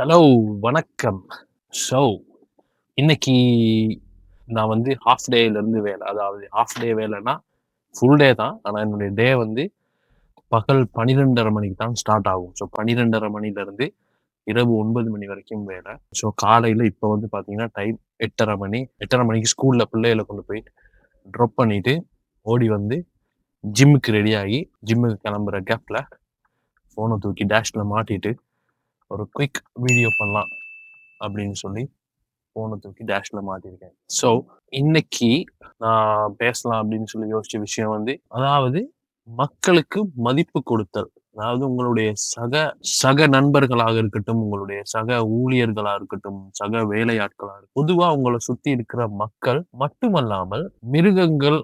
Hello வணக்கம். So இன்னைக்கு நான் வந்து ஹாஃப் டேலேருந்து வேலை. அதாவது ஹாஃப் டே வேலைன்னா ஃபுல் டே தான். ஆனால் என்னுடைய டே வந்து பகல் பன்னிரெண்டரை மணிக்கு தான் ஸ்டார்ட் ஆகும். ஸோ பன்னிரெண்டரை மணிலேருந்து இரவு ஒன்பது மணி வரைக்கும் வேலை. ஸோ காலையில் இப்போ வந்து பார்த்தீங்கன்னா டைம் எட்டரை மணி. எட்டரை மணிக்கு ஸ்கூலில் பிள்ளைகளை கொண்டு போய் ட்ராப் பண்ணிட்டு ஓடி வந்து ஜிம்முக்கு ரெடி ஆகி ஜிம்முக்கு கிளம்புற கேப்பில் ஃபோனை தூக்கி டேஷில் மாட்டிட்டு ஒரு குயிக் வீடியோ பண்ணலாம் அப்படின்னு சொல்லி ஃபோனை தூக்கி டேஷில் மாட்டியிருக்கேன் ஸோ இன்னைக்கு நான் பேசலாம் அப்படின்னு சொல்லி யோசிச்ச விஷயம் வந்து அதாவது மக்களுக்கு மதிப்பு கொடுத்தல். அதாவது உங்களுடைய சக சக நண்பர்களாக இருக்கட்டும் உங்களுடைய சக ஊழியர்களா இருக்கட்டும் சக வேலையாட்களா இருக்கட்டும் பொதுவா உங்களை சுத்தி இருக்கிற மக்கள் மட்டுமல்லாமல் மிருகங்கள்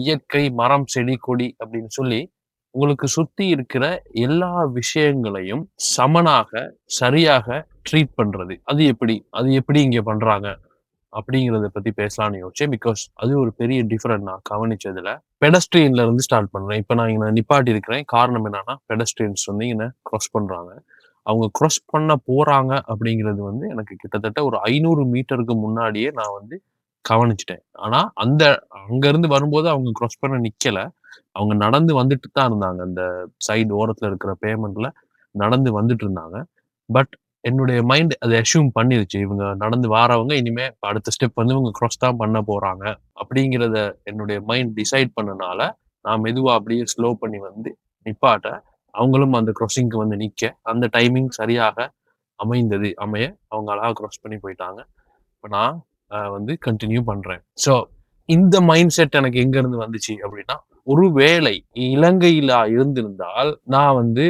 இயற்கை மரம் செடி கொடி அப்படின்னு சொல்லி உங்களுக்கு சுத்தி இருக்கிற எல்லா விஷயங்களையும் சமனாக சரியாக ட்ரீட் பண்றது. அது எப்படி? அது எப்படி இங்க பண்றாங்க? அப்படிங்கிறத பத்தி பேசலாம்னு யோசிச்சேன். பிகாஸ் அது ஒரு பெரிய டிஃபரெண்ட் நான் கவனிச்சதுல. பெடஸ்ட்ரியன்ல இருந்து ஸ்டார்ட் பண்றேன். இப்போ நான் இங்க நிப்பாட்டி இருக்கிறேன் காரணம் என்னன்னா பெடஸ்ட்ரியன்ஸ் வந்து என்ன கிராஸ் பண்றாங்க. அவங்க கிராஸ் பண்ண போறாங்க அப்படிங்கிறது வந்து எனக்கு கிட்டத்தட்ட ஒரு ஐநூறு மீட்டருக்கு முன்னாடியே நான் வந்து கவனிச்சிட்டேன். ஆனா அந்த அங்க இருந்து வரும்போது அவங்க கிராஸ் பண்ண நிக்கல. அவங்க நடந்து வந்துட்டு தான் இருந்தாங்க. அந்த சைடு ஓரத்தில் இருக்கிற பேமெண்ட்ல நடந்து வந்துட்டு இருந்தாங்க. பட் என்னுடைய மைண்ட் அதை அஷ்யூம் பண்ணிருச்சு. இவங்க நடந்து வாரவங்க இனிமே அடுத்த ஸ்டெப் வந்து இவங்க க்ராஸ் தான் பண்ண போறாங்க அப்படிங்கிறத என்னுடைய மைண்ட் டிசைட் பண்ணனால நான் மெதுவா அப்படியே ஸ்லோ பண்ணி வந்து நிப்பாட்ட அவங்களும் அந்த க்ராசிங்க்கு வந்து நிக்க. அந்த டைமிங் சரியாக அமைந்தது. அமைய அவங்க அழகா க்ராஸ் பண்ணி போயிட்டாங்க. இப்போ நான் வந்து கண்டினியூ பண்றேன். ஸோ இந்த மைண்ட் செட் எனக்கு எங்க இருந்து வந்துச்சு அப்படின்னா ஒருவேளை இலங்கையில இருந்திருந்தால் நான் வந்து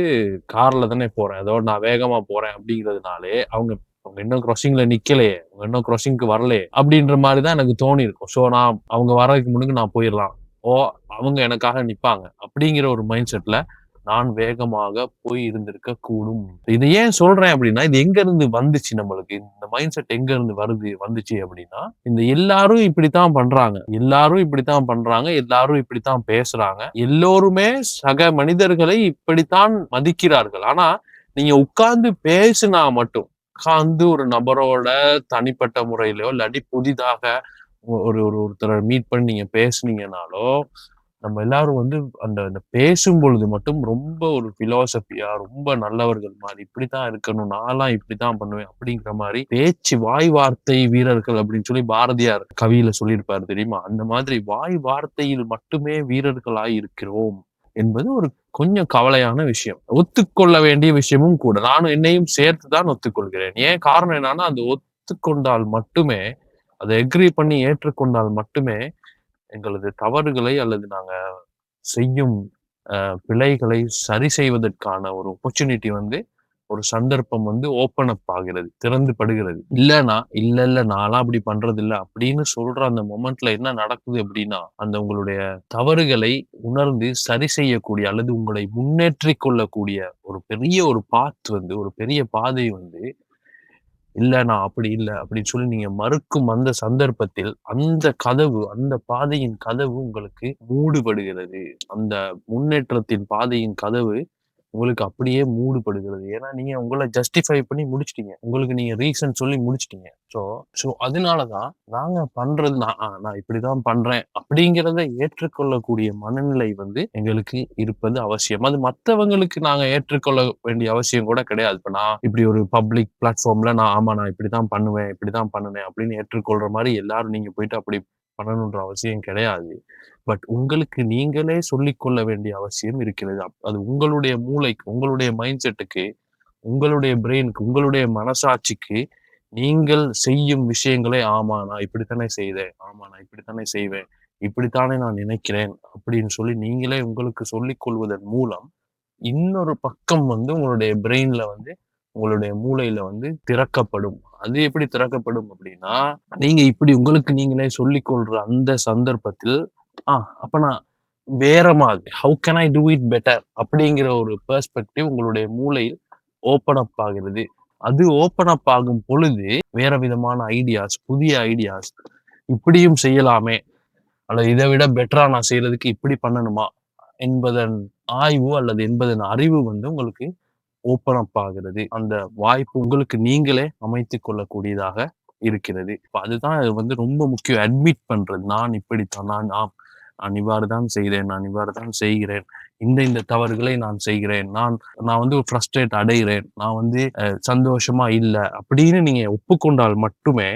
கார்ல தானே போறேன். அதோட நான் வேகமா போறேன் அப்படிங்கிறதுனாலே அவங்க அவங்க இன்னும் கிராசிங்ல நிக்கலையே. அவங்க இன்னும் கிராசிங்க்கு வரலையே அப்படின்ற மாதிரி தான் எனக்கு தோணி இருக்கும் ஸோ நான் அவங்க வர்றதுக்கு முன்னுக்கு நான் போயிடலாம். ஓ அவங்க எனக்காக நிப்பாங்க அப்படிங்கிற ஒரு மைண்ட் செட்ல நான் வேகமாக போய் இருந்திருக்க கூடும். இதை ஏன் சொல்றேன் அப்படின்னா இது எங்க இருந்து வந்துச்சு நம்மளுக்கு? இந்த மைண்ட் செட் எங்க இருந்து வருது வந்துச்சு அப்படின்னா இந்த எல்லாரும் இப்படித்தான் பண்றாங்க. எல்லாரும் இப்படித்தான் பண்றாங்க எல்லாரும் இப்படித்தான் பேசுறாங்க. எல்லோருமே சக மனிதர்களை இப்படித்தான் மதிக்கிறார்கள். ஆனா நீங்க உட்கார்ந்து பேசுனா மட்டும் உட்கார்ந்து ஒரு நபரோட தனிப்பட்ட முறையிலோ இல்லாட்டி புதிதாக ஒரு ஒரு ஒருத்தரை மீட் பண்ணி நீங்க பேசுனீங்கனாலோ நம்ம எல்லாரும் வந்து அந்த அந்த பேசும் பொழுது மட்டும் ரொம்ப ஒரு பிலாசபியா ரொம்ப நல்லவர்கள் மாதிரி இப்படித்தான் இருக்கணும் நான்லாம் இப்படித்தான் பண்ணுவேன் அப்படிங்கிற மாதிரி பேச்சு வாய் வார்த்தை வீரர்கள் அப்படின்னு சொல்லி பாரதியார் கவியில சொல்லியிருப்பாரு தெரியுமா? அந்த மாதிரி வாய் வார்த்தையில் மட்டுமே வீரர்களாய் இருக்கிறோம் என்பது ஒரு கொஞ்சம் கவலையான விஷயம். ஒத்துக்கொள்ள வேண்டிய விஷயமும் கூட. நானும் என்னையும் சேர்த்து தான் ஒத்துக்கொள்கிறேன். ஏன் காரணம் என்னன்னா அந்த ஒத்துக்கொண்டால் மட்டுமே அதை எக்ரி பண்ணி ஏற்றுக்கொண்டால் மட்டுமே எங்களது தவறுகளை அல்லது நாங்க செய்யும் பிழைகளை சரி செய்வதற்கான ஒரு ஆப்பர்ச்சுனிட்டி வந்து ஒரு சந்தர்ப்பம் வந்து ஓப்பன் அப் ஆகிறது திறந்து படுகிறது. இல்லைன்னா இல்ல இல்ல நான்லாம் அப்படி பண்றது இல்லை அப்படின்னு சொல்ற அந்த மொமெண்ட்ல என்ன நடக்குது அப்படின்னா அந்த உங்களுடைய தவறுகளை உணர்ந்து சரி செய்யக்கூடிய அல்லது உங்களை முன்னேற்றி கொள்ளக்கூடிய ஒரு பெரிய ஒரு பாத் வந்து ஒரு பெரிய பாதை வந்து இல்ல நான் அப்படி இல்லை அப்படின்னு சொல்லி நீங்க மறுக்கும் அந்த சந்தர்ப்பத்தில் அந்த கதவு அந்த பாதையின் கதவு உங்களுக்கு மூடுபடுகிறது. அந்த முன்னேற்றத்தின் பாதையின் கதவு உங்களுக்கு அப்படியே மூடுபடுகிறது. ஏன்னா நீங்க உங்களை ஜஸ்டிஃபை பண்ணி முடிச்சிட்டீங்க. உங்களுக்கு நீங்க ரீசன் சொல்லி முடிச்சிட்டீங்க. ஸோ ஸோ அதனாலதான் நாங்க பண்றது நான் ஆ, நான் இப்படிதான் பண்றேன் அப்படிங்கிறத ஏற்றுக்கொள்ளக்கூடிய மனநிலை வந்து எங்களுக்கு இருப்பது அவசியம். அது மற்றவங்களுக்கு நாங்க ஏற்றுக்கொள்ள வேண்டிய அவசியம் கூட கிடையாது. இப்ப நான் இப்படி ஒரு பப்ளிக் பிளாட்ஃபார்ம்ல நான் ஆமா நான் இப்படிதான் பண்ணுவேன் இப்படிதான் பண்ணுவேன் அப்படின்னு ஏற்றுக்கொள்ற மாதிரி எல்லாரும் நீங்க போயிட்டு அப்படி பண்ணணுன்ற அவசியம் கிடையாது. பட் உங்களுக்கு நீங்களே சொல்லிக்கொள்ள வேண்டிய அவசியம் இருக்கிறது. அது உங்களுடைய மூளைக்கு உங்களுடைய மைண்ட் செட்டுக்கு உங்களுடைய பிரெயினுக்கு உங்களுடைய மனசாட்சிக்கு நீங்கள் செய்யும் விஷயங்களே ஆமா நான் இப்படித்தானே செய்தேன். ஆமா நான் இப்படித்தானே செய்வேன். இப்படித்தானே நான் நினைக்கிறேன். அப்படின்னு சொல்லி நீங்களே உங்களுக்கு சொல்லிக் கொள்வதன் மூலம் இன்னொரு பக்கம் வந்து உங்களுடைய பிரெயின்ல வந்து உங்களுடைய மூளையில வந்து திறக்கப்படும். அது எப்படி திறக்கப்படும் அப்படின்னா நீங்க இப்படி உங்களுக்கு நீங்களே சொல்லிக் கொள்ற அந்த சந்தர்ப்பத்தில் ஆ அப்ப நான் வேற மாதிரி how can I do it better அப்படிங்கிற ஒரு பெர்ஸ்பெக்டிவ் உங்களுடைய மூளையில் ஓப்பன் அப் ஆகிறது. அது ஓப்பன் அப் ஆகும் பொழுது வேற விதமான ஐடியாஸ் புதிய ஐடியாஸ் இப்படியும் செய்யலாமே. அல்லது இதை விட பெட்டரா நான் செய்யறதுக்கு இப்படி பண்ணணுமா? என்பதன் ஆய்வு அல்லது என்பதன் அறிவு வந்து உங்களுக்கு ஓப்பன் அப் ஆகிறது அந்த வாய்ப்பு உங்களுக்கு நீங்களே அமைத்து கொள்ளக்கூடியதாக இருக்கிறது. இப்போ அதுதான் அது வந்து ரொம்ப முக்கியம். அட்மிட் பண்றது. நான் இப்படித்தான். நான் ஆம். நான் இவ்வாறு தான் செய்கிறேன் நான் இவ்வாறு தான் செய்கிறேன். இந்த இந்த தவறுகளை நான் செய்கிறேன். நான் நான் வந்து ஒரு ஃப்ரஸ்ட்ரேட் அடைகிறேன். நான் வந்து சந்தோஷமா இல்லை அப்படின்னு நீங்க ஒப்புக்கொண்டால் மட்டுமே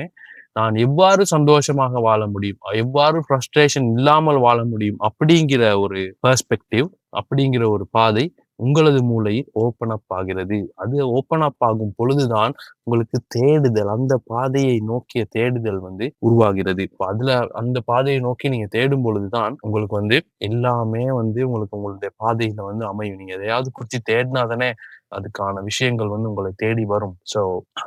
நான் எவ்வாறு சந்தோஷமாக வாழ முடியும்? எவ்வாறு ஃப்ரஸ்ட்ரேஷன் இல்லாமல் வாழ முடியும்? அப்படிங்கிற ஒரு பெர்ஸ்பெக்டிவ் அப்படிங்கிற ஒரு பாதை உங்களது மூளை ஓப்பன் அப் ஆகிறது. அது ஓப்பன் அப் ஆகும் பொழுதுதான் உங்களுக்கு தேடுதல் அந்த பாதையை நோக்கிய தேடுதல் வந்து உருவாகிறது. இப்போ அதுல அந்த பாதையை நோக்கி நீங்க தேடும் பொழுதுதான் உங்களுக்கு வந்து எல்லாமே வந்து உங்களுக்கு உங்களுடைய பாதையில வந்து அமையும். நீங்க எதையாவது குறித்து தேடினா தானே அதுக்கான விஷயங்கள் வந்து உங்களை தேடி வரும். சோ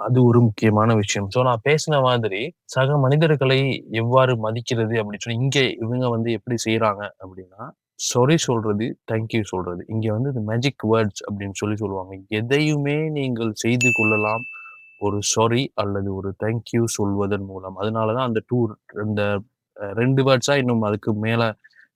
அது ஒரு முக்கியமான விஷயம். சோ நான் பேசின மாதிரி சக மனிதர்களை எவ்வாறு மதிக்கிறது அப்படின்னு சொல்லி இங்க இவங்க வந்து எப்படி செய்யறாங்க அப்படின்னா சாரி சொல்றது தேங்க்யூ சொல்றது. இங்க வந்து இந்த மேஜிக் வேர்ட்ஸ் அப்படின்னு சொல்லி சொல்லுவாங்க. எதையுமே நீங்கள் செய்து கொள்ளலாம். ஒரு சாரி அல்லது ஒரு தேங்க்யூ சொல்வதன் மூலம். அதனாலதான் அந்த டூர் இந்த ரெண்டு வேர்ட்ஸா இன்னும் அதுக்கு மேல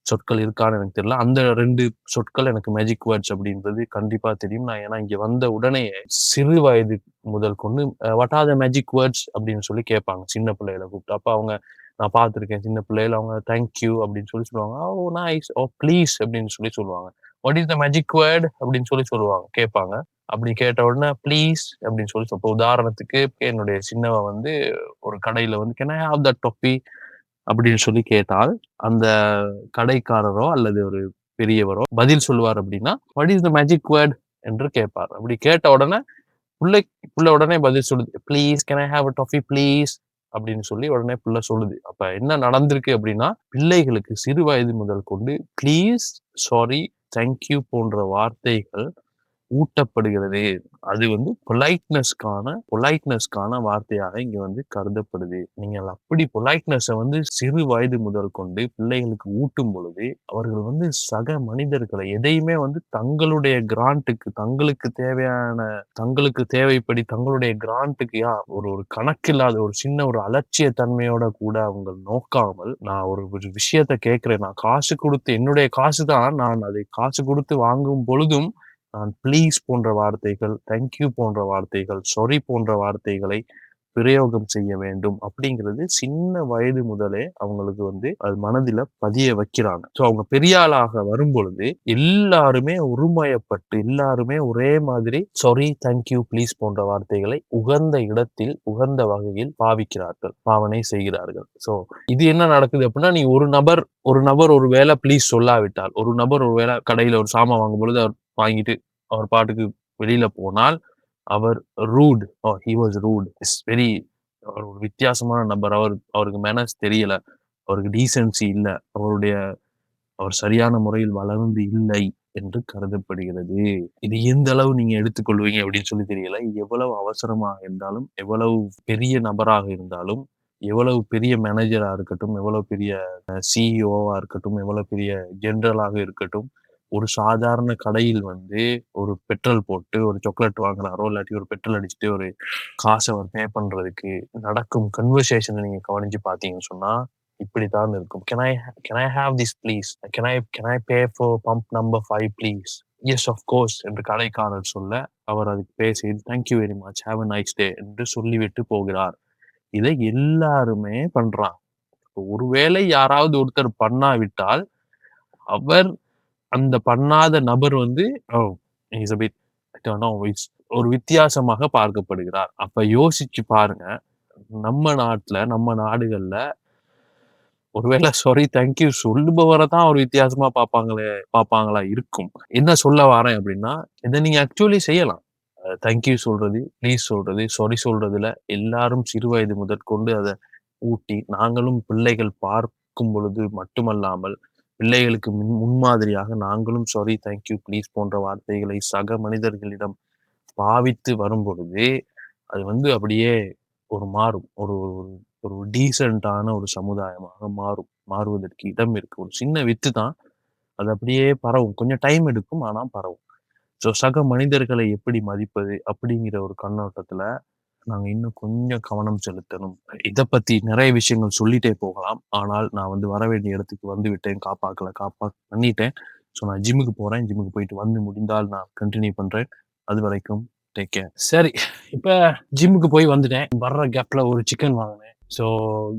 சொற்கள் இருக்கான்னு எனக்கு தெரியல. அந்த ரெண்டு சொற்கள் எனக்கு மேஜிக் வேர்ட்ஸ் அப்படின்றது கண்டிப்பா தெரியும். நான் ஏன்னா இங்க வந்த உடனே சிறு வயது முதல் கொண்டு வட்டாத மேஜிக் வேர்ட்ஸ் அப்படின்னு சொல்லி கேட்பாங்க. சின்ன பிள்ளைகளை கூப்பிட்டு. அப்ப அவங்க நான் பார்த்துருக்கேன். சின்ன பிள்ளையில அவங்க தேங்க்யூ அப்படின்னு சொல்லி சொல்லுவாங்க. ஓ நைஸ் ஓ ப்ளீஸ் அப்படின்னு சொல்லி சொல்லுவாங்க. What is the magic word அப்படின்னு சொல்லி சொல்லுவாங்க. கேட்பாங்க. அப்படி கேட்ட உடனே ப்ளீஸ் அப்படின்னு சொல்லி சொல்ல- இப்போ உதாரணத்துக்கு என்னுடைய சின்னவ வந்து ஒரு கடையில வந்து can I have that toffee அப்படின்னு சொல்லி கேட்டால் அந்த கடைக்காரரோ அல்லது ஒரு பெரியவரோ பதில் சொல்லுவார் அப்படின்னா what is the magic word என்று கேட்பார். அப்படி கேட்ட உடனே பிள்ளை பிள்ளை உடனே பதில் சொல்லுது. Please can I have a toffee please அப்படின்னு சொல்லி உடனே பிள்ளை சொல்லுது. அப்ப என்ன நடந்திருக்கு அப்படின்னா பிள்ளைகளுக்கு சிறு வயது முதல் கொண்டு ப்ளீஸ் சாரி தேங்க்யூ போன்ற வார்த்தைகள் ஊட்டப்படுகிறது. அது வந்து பொலைட்னஸ்க்கான பொலைட்னஸ்க்கான வார்த்தையாக இங்க வந்து கருதப்படுது. நீங்கள் அப்படி பொலைட்னஸை வந்து சிறு வயது முதல் கொண்டு பிள்ளைகளுக்கு ஊட்டும் பொழுது அவர்கள் வந்து சக மனிதர்களை எதையுமே வந்து தங்களுடைய கிராண்ட்டுக்கு தங்களுக்கு தேவையான தங்களுக்கு தேவைப்படி தங்களுடைய கிராண்ட்டுக்கு யா ஒரு ஒரு கணக்கில்லாத ஒரு சின்ன ஒரு அலட்சிய தன்மையோட கூட அவங்க நோக்காமல் நான் ஒரு ஒரு விஷயத்த கேட்கிறேன். நான் காசு கொடுத்து என்னுடைய காசு தான் நான் அதை காசு கொடுத்து வாங்கும் பொழுதும் நான் ப்ளீஸ் போன்ற வார்த்தைகள் தேங்க்யூ போன்ற வார்த்தைகள் சொரி போன்ற வார்த்தைகளை பிரயோகம் செய்ய வேண்டும் அப்படிங்கிறது சின்ன வயது முதலே அவங்களுக்கு வந்து அது மனதில பதிய வைக்கிறாங்க. ஸோ அவங்க பெரிய ஆளாக வரும் பொழுது எல்லாருமே ஒருமயப்பட்டு எல்லாருமே ஒரே மாதிரி சொரி தேங்க்யூ ப்ளீஸ் போன்ற வார்த்தைகளை உகந்த இடத்தில் உகந்த வகையில் பாவிக்கிறார்கள் பாவனை செய்கிறார்கள். ஸோ இது என்ன நடக்குது அப்படின்னா நீ ஒரு நபர் ஒரு நபர் ஒரு வேலை ப்ளீஸ் சொல்லாவிட்டால் ஒரு நபர் ஒரு வேலை கடையில ஒரு சாமான் வாங்கும் பொழுது அவர் வாங்கிட்டு அவர் பாட்டுக்கு வெளியில போனால் அவர் rude oh he was rude is very அவர் ஒரு வித்தியாசமான நபர். அவர் அவருக்கு மேனஸ் தெரியல. அவருக்கு டீசென்சி இல்லை. அவருடைய அவர் சரியான முறையில் வளர்ந்து இல்லை என்று கருதப்படுகிறது. இது எந்த அளவு நீங்க எடுத்துக்கொள்வீங்க அப்படின்னு சொல்லி தெரியல. எவ்வளவு அவசரமாக இருந்தாலும் எவ்வளவு பெரிய நபராக இருந்தாலும் எவ்வளவு பெரிய மேனேஜரா இருக்கட்டும் எவ்வளவு பெரிய சிஇஓவா இருக்கட்டும் எவ்வளவு பெரிய ஜென்ரலாக இருக்கட்டும் ஒரு சாதாரண கடையில் வந்து ஒரு பெட்ரோல் போட்டு ஒரு சாக்லேட் வாங்குறாரோ இல்லாட்டி ஒரு பெட்ரோல் அடிச்சுட்டு ஒரு காசை அவர் பே பண்றதுக்கு நடக்கும் கன்வர்சேஷனை நீங்க கவனிச்சு பார்த்தீங்கன்னு சொன்னா இப்படித்தான் இருக்கும். Can I can I have this please can I can I pay for pump number five please yes of course என்று கடைக்காரர் சொல்ல அவர் அதுக்கு பேசி thank you very much have a nice day என்று சொல்லிவிட்டு போகிறார். இதை எல்லாருமே பண்றான் இப்போ ஒருவேளை யாராவது ஒருத்தர் பண்ணாவிட்டால் அவர் அந்த பண்ணாத நபர் வந்து ஒரு வித்தியாசமாக பார்க்கப்படுகிறார். அப்ப யோசிச்சு பாருங்க. நம்ம நாட்டுல நம்ம நாடுகள்ல ஒருவேளை சாரி தேங்க்யூ சொல்லுபவரை தான் ஒரு வித்தியாசமா பார்ப்பாங்களே பார்ப்பாங்களா இருக்கும். என்ன சொல்ல வரேன் அப்படின்னா இதை நீங்க ஆக்சுவலி செய்யலாம். தேங்க்யூ சொல்றது ப்ளீஸ் சொல்றது சாரி சொல்றதுல எல்லாரும் சிறு வயது முதற்கொண்டு அதை ஊட்டி நாங்களும் பிள்ளைகள் பார்க்கும் பொழுது மட்டுமல்லாமல் பிள்ளைகளுக்கு முன் முன்மாதிரியாக நாங்களும் சாரி தேங்க்யூ ப்ளீஸ் போன்ற வார்த்தைகளை சக மனிதர்களிடம் பாவித்து வரும் பொழுது அது வந்து அப்படியே ஒரு மாறும். ஒரு ஒரு- ஒரு ஒரு சமுதாயமாக மாறும். மாறுவதற்கு இடம் இருக்கு. ஒரு சின்ன வித்து தான். அது அப்படியே பரவும். கொஞ்சம் டைம் எடுக்கும் ஆனால் பரவும். ஸோ சக மனிதர்களை எப்படி மதிப்பது அப்படிங்கிற ஒரு கண்ணோட்டத்தில் நாங்கள் இன்னும் கொஞ்சம் கவனம் செலுத்தணும். இதை பற்றி நிறைய விஷயங்கள் சொல்லிட்டே போகலாம். ஆனால் நான் வந்து வர வேண்டிய இடத்துக்கு வந்து விட்டேன். காப்பாக்கல. காப்பா பண்ணிட்டேன். ஸோ நான் ஜிம்முக்கு போகிறேன் ஜிம்முக்கு போயிட்டு வந்து முடிந்தால் நான் கண்டினியூ பண்ணுறேன் அது வரைக்கும் டேக் கேர் சரி. இப்போ ஜிம்முக்கு போய் வந்துட்டேன். வர்ற கேப்பில் ஒரு சிக்கன் வாங்கினேன். ஸோ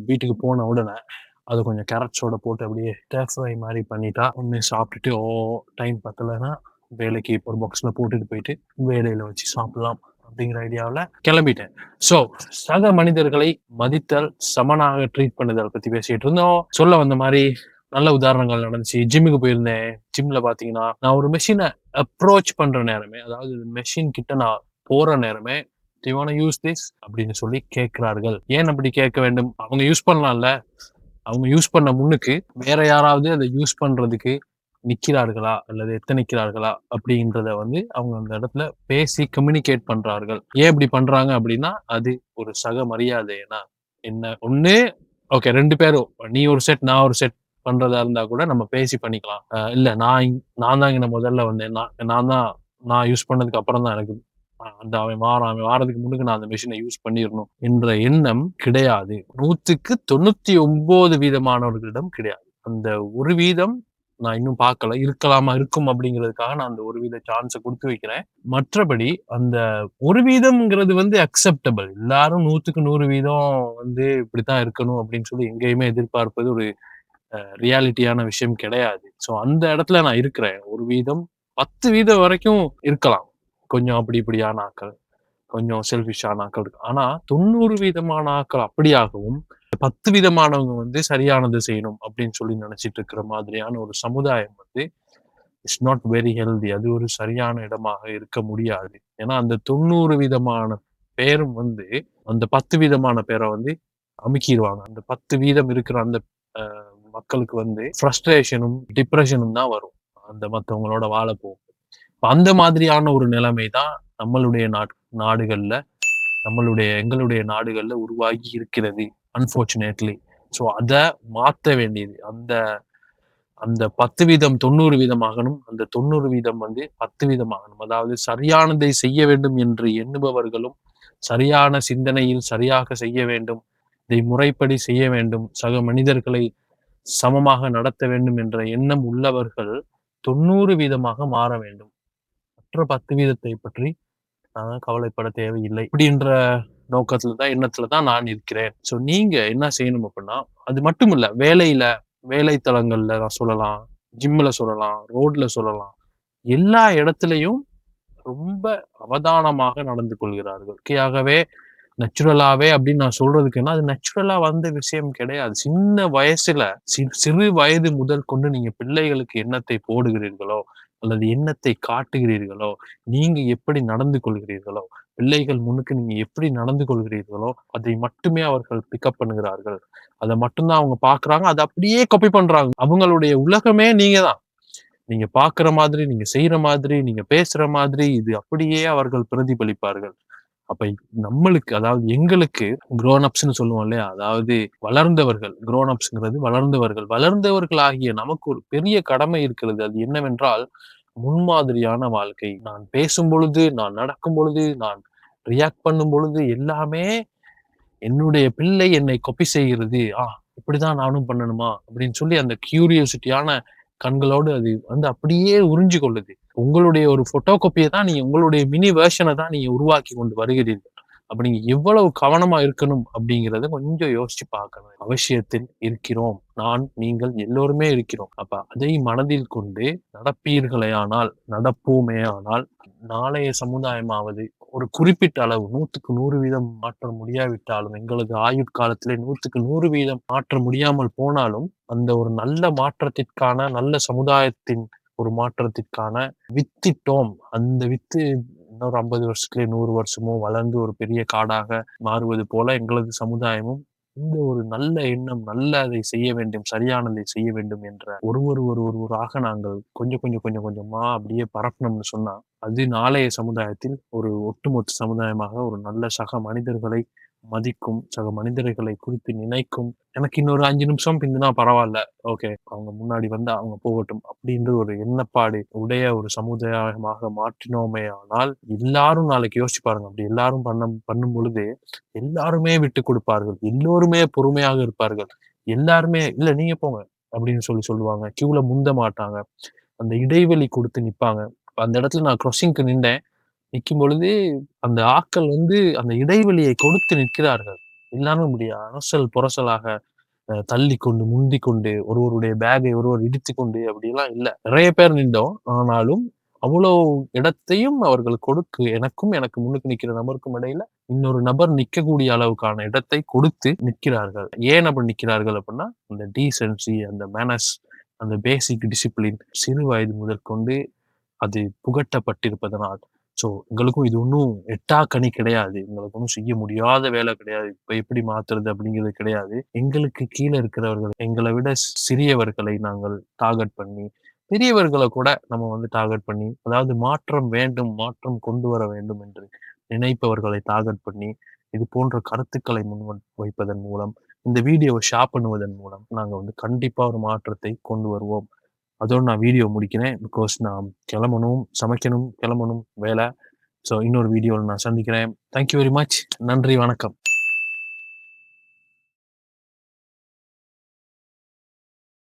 வீட்டுக்கு போன உடனே அது கொஞ்சம் கேரட்ஸோட போட்டு அப்படியே டேஃப் ஃப்ரை மாதிரி பண்ணிட்டா ஒன்று சாப்பிட்டுட்டு ஓ டைம் பத்தலைன்னா வேலைக்கு ஒரு பாக்ஸில் போட்டுட்டு போயிட்டு வேலையில் வச்சு சாப்பிடலாம். அப்படிங்கிற ஐடியாவில் கிளம்பிட்டேன். ஸோ சக மனிதர்களை மதித்தல் சமனாக ட்ரீட் பண்ணுதல் பற்றி பேசிட்டு இருந்தோம். சொல்ல வந்த மாதிரி நல்ல உதாரணங்கள் நடந்துச்சு. ஜிம்முக்கு போயிருந்தேன். ஜிம்ல பாத்தீங்கன்னா நான் ஒரு மெஷினை அப்ரோச் பண்ற நேரமே அதாவது மெஷின் கிட்ட நான் போற நேரமே டிவான யூஸ் திஸ் அப்படின்னு சொல்லி கேட்கிறார்கள். ஏன் அப்படி கேட்க வேண்டும்? அவங்க யூஸ் பண்ணலாம்ல. அவங்க யூஸ் பண்ண முன்னுக்கு வேற யாராவது அதை யூஸ் பண்றதுக்கு நிற்கிறார்களா அல்லது எத்தனைக்கிறார்களா? அப்படின்றத வந்து அவங்க அந்த இடத்துல பேசி கம்யூனிகேட் பண்றார்கள். ஏன் இப்படி பண்றாங்க அப்படின்னா அது ஒரு சக மரியாதைனா. என்ன? ஒண்ணு ஓகே ரெண்டு பேரும். நீ ஒரு செட் நான் ஒரு செட் பண்றதா இருந்தா கூட நம்ம பேசி பண்ணிக்கலாம். அஹ் இல்ல நான் நான் தான் இங்க முதல்ல வந்தேன். நான் நான் தான் நான் யூஸ் பண்ணதுக்கு அப்புறம் தான் எனக்கு அந்த அவன் வாரம் அவன் வாரதுக்கு முன்னுக்கு நான் அந்த மிஷினை யூஸ் பண்ணிடணும் என்ற எண்ணம் கிடையாது. நூற்றுக்கு தொண்ணூத்தி ஒன்பது வீதமானவர்களிடம் கிடையாது. அந்த ஒரு வீதம் நான் இன்னும் பார்க்கல. இருக்கலாமா? இருக்கும் அப்படிங்கிறதுக்காக நான் அந்த ஒரு வீத சான்ஸை கொடுத்து வைக்கிறேன். மற்றபடி அந்த ஒரு வீதம்ங்கிறது வந்து அக்செப்டபிள் எல்லாரும் நூற்றுக்கு நூறு வீதம் வந்து இப்படித்தான் இருக்கணும் அப்படின்னு சொல்லி எங்கேயுமே எதிர்பார்ப்பது ஒரு ரியாலிட்டியான விஷயம் கிடையாது. ஸோ அந்த இடத்துல நான் இருக்கிறேன். ஒரு வீதம் பத்து வீதம் வரைக்கும் இருக்கலாம். கொஞ்சம் அப்படி இப்படியான ஆக்கள் கொஞ்சம் செல்ஃபிஷான ஆக்கள் இருக்கு. ஆனால் தொண்ணூறு வீதமான ஆக்கள் அப்படியாகவும் பத்து விதமானவங்க வந்து சரியானது செய்யணும் அப்படின்னு சொல்லி நினைச்சிட்டு இருக்கிற மாதிரியான ஒரு சமுதாயம் வந்து இட்ஸ் நாட் வெரி ஹெல்தி அது ஒரு சரியான இடமாக இருக்க முடியாது. ஏன்னா அந்த தொண்ணூறு விதமான பேரும் வந்து அந்த பத்து விதமான பேரை வந்து அமுக்கிடுவாங்க அந்த பத்து வீதம் இருக்கிற அந்த மக்களுக்கு வந்து ஃப்ரஸ்ட்ரேஷனும் டிப்ரெஷனும் தான் வரும். அந்த மற்றவங்களோட வாழ போகும். அந்த மாதிரியான ஒரு நிலைமை தான் நம்மளுடைய நாட் நாடுகளில் நம்மளுடைய எங்களுடைய நாடுகளில் உருவாகி இருக்கிறது. அன்ஃபார்ச்சுனேட்லி ஸோ அதை மாற்ற வேண்டியது. அந்த அந்த பத்து வீதம் தொண்ணூறு வீதமாகணும். அந்த தொண்ணூறு வீதம் வந்து பத்து வீதமாகணும். அதாவது சரியானதை செய்ய வேண்டும் என்று எண்ணுபவர்களும் சரியான சிந்தனையில் சரியாக செய்ய வேண்டும். இதை முறைப்படி செய்ய வேண்டும். சக மனிதர்களை சமமாக நடத்த வேண்டும் என்ற எண்ணம் உள்ளவர்கள் தொண்ணூறு வீதமாக மாற வேண்டும். மற்ற பத்து வீதத்தை பற்றி நான் கவலைப்பட தேவையில்லை. அப்படின்ற நோக்கத்துல தான் எண்ணத்துல தான் நான் இருக்கிறேன். ஸோ நீங்க என்ன செய்யணும் அப்படின்னா அது மட்டும் இல்ல வேலையில வேலை நான் சொல்லலாம் ஜிம்ல சொல்லலாம் ரோட்ல சொல்லலாம். எல்லா இடத்துலையும் ரொம்ப அவதானமாக நடந்து கொள்கிறார்கள். இயற்கையாகவே நேச்சுரலாவே அப்படின்னு நான் சொல்றதுக்குன்னா அது நேச்சுரலா வந்த விஷயம் கிடையாது. சின்ன வயசுல சிறு வயது முதல் கொண்டு நீங்க பிள்ளைகளுக்கு எண்ணத்தை போடுகிறீர்களோ அல்லது எண்ணத்தை காட்டுகிறீர்களோ நீங்க எப்படி நடந்து கொள்கிறீர்களோ பிள்ளைகள் முன்னுக்கு நீங்க எப்படி நடந்து கொள்கிறீர்களோ அதை மட்டுமே அவர்கள் பிக்கப் பண்ணுகிறார்கள். அதை மட்டும்தான் அவங்க பாக்குறாங்க அதை அப்படியே காப்பி பண்றாங்க. அவங்களுடைய உலகமே நீங்க தான். நீங்க பாக்குற மாதிரி நீங்க செய்யற மாதிரி நீங்க பேசுற மாதிரி இது அப்படியே அவர்கள் பிரதிபலிப்பார்கள். அப்ப நம்மளுக்கு அதாவது எங்களுக்கு grown சொல்லுவோம் இல்லையா? அதாவது வளர்ந்தவர்கள் குரோனப்ஸ்ங்கிறது வளர்ந்தவர்கள் வளர்ந்தவர்கள். ஆகிய நமக்கு ஒரு பெரிய கடமை இருக்கிறது. அது என்னவென்றால் முன்மாதிரியான வாழ்க்கை. நான் பேசும் பொழுது நான் நடக்கும் பொழுது நான் ரியாக்ட் பண்ணும் பொழுது எல்லாமே என்னுடைய பிள்ளை என்னை கொப்பி செய்கிறது. ஆ இப்படிதான் நானும் பண்ணணுமா? அப்படின்னு சொல்லி அந்த கியூரியோசிட்டியான கண்களோடு அது வந்து அப்படியே உறிஞ்சு கொள்ளுது உங்களுடைய ஒரு போட்டோ காப்பியை தான் நீங்க உங்களுடைய மினி வேர்ஷனை தான் நீங்க உருவாக்கி கொண்டு வருகிறீர்கள். அப்ப நீங்க எவ்வளவு கவனமா இருக்கணும் அப்படிங்கறத கொஞ்சம் யோசிச்சு பார்க்கணும். அவசியத்தில் இருக்கிறோம். நான் நீங்கள் எல்லோருமே இருக்கிறோம். அப்ப அதை மனதில் கொண்டு நடப்பீர்களேயானால் நடப்போமே ஆனால் நாளைய சமுதாயமாவது ஒரு குறிப்பிட்ட அளவு நூத்துக்கு நூறு வீதம் மாற்ற முடியாவிட்டாலும் எங்களது ஆயுட்காலத்திலே நூத்துக்கு நூறு வீதம் மாற்ற முடியாமல் போனாலும் அந்த ஒரு நல்ல மாற்றத்திற்கான நல்ல சமுதாயத்தின் ஒரு மாற்றத்திற்கான வித்திட்டோம். அந்த வித்து இன்னொரு ஐம்பது வருஷத்துலேயே நூறு வருஷமோ வளர்ந்து ஒரு பெரிய காடாக மாறுவது போல எங்களது சமுதாயமும் இந்த ஒரு நல்ல எண்ணம் நல்ல அதை செய்ய வேண்டும் சரியானதை செய்ய வேண்டும் என்ற ஒருவர் ஒரு ஒருவராக நாங்கள் கொஞ்சம் கொஞ்சம் கொஞ்சம் கொஞ்சமா அப்படியே பரப்பணும்னு சொன்னா அது நாளைய சமுதாயத்தில் ஒரு ஒட்டுமொத்த சமுதாயமாக ஒரு நல்ல சக மனிதர்களை மதிக்கும் சக மனிதர்களை குறித்து நினைக்கும். எனக்கு இன்னொரு அஞ்சு நிமிஷம் பிந்தினா பரவாயில்ல. ஓகே அவங்க முன்னாடி வந்து அவங்க போகட்டும் அப்படின்ற ஒரு எண்ணப்பாடு உடைய ஒரு சமுதாயமாக மாற்றினோமே ஆனால் எல்லாரும் நாளைக்கு யோசிச்சு பாருங்க. அப்படி எல்லாரும் பண்ண பண்ணும் பொழுது எல்லாருமே விட்டு கொடுப்பார்கள். எல்லோருமே பொறுமையாக இருப்பார்கள். எல்லாருமே இல்ல நீங்க போங்க அப்படின்னு சொல்லி சொல்லுவாங்க. கியூல முந்த மாட்டாங்க. அந்த இடைவெளி கொடுத்து நிப்பாங்க. அந்த இடத்துல நான் க்ராசிங்க்கு நின்றேன். நிற்கும் பொழுது அந்த ஆட்கள் வந்து அந்த இடைவெளியை கொடுத்து நிற்கிறார்கள். இல்லாமல் முடியாது அரசல் புரசலாக தள்ளி கொண்டு முந்தி கொண்டு ஒருவருடைய பேகை ஒருவர் இடித்து கொண்டு அப்படிலாம் இல்லை. நிறைய பேர் நின்றோம். ஆனாலும் அவ்வளோ இடத்தையும் அவர்கள் கொடுக்கு எனக்கும் எனக்கு முன்னுக்கு நிற்கிற நபருக்கும் இடையில இன்னொரு நபர் நிற்கக்கூடிய அளவுக்கான இடத்தை கொடுத்து நிற்கிறார்கள். ஏன் அப்படி நிற்கிறார்கள் அப்படின்னா அந்த டீசென்சி அந்த மேனஸ் அந்த பேசிக் டிசிப்ளின் சிறு வயது முதல் கொண்டு அது புகட்டப்பட்டிருப்பதனால். ஸோ எங்களுக்கும் இது ஒன்றும் எட்டா கனி கிடையாது. எங்களுக்கு ஒன்றும் செய்ய முடியாத வேலை கிடையாது. இப்போ எப்படி மாத்துறது அப்படிங்கிறது கிடையாது. எங்களுக்கு கீழே இருக்கிறவர்கள் எங்களை விட சிறியவர்களை நாங்கள் டார்கெட் பண்ணி பெரியவர்களை கூட நம்ம வந்து டார்கெட் பண்ணி அதாவது மாற்றம் வேண்டும் மாற்றம் கொண்டு வர வேண்டும் என்று நினைப்பவர்களை டார்கெட் பண்ணி இது போன்ற கருத்துக்களை முன் வைப்பதன் மூலம் இந்த வீடியோவை ஷேர் பண்ணுவதன் மூலம் நாங்கள் வந்து கண்டிப்பாக ஒரு மாற்றத்தை கொண்டு வருவோம். அதோடு நான் வீடியோ முடிக்கிறேன். பிகாஸ் நான் கிளம்பணும் சமைக்கணும் கிளம்பணும் வேலை. ஸோ இன்னொரு வீடியோவில் நான் சந்திக்கிறேன். தேங்க்யூ வெரி மச் நன்றி வணக்கம்.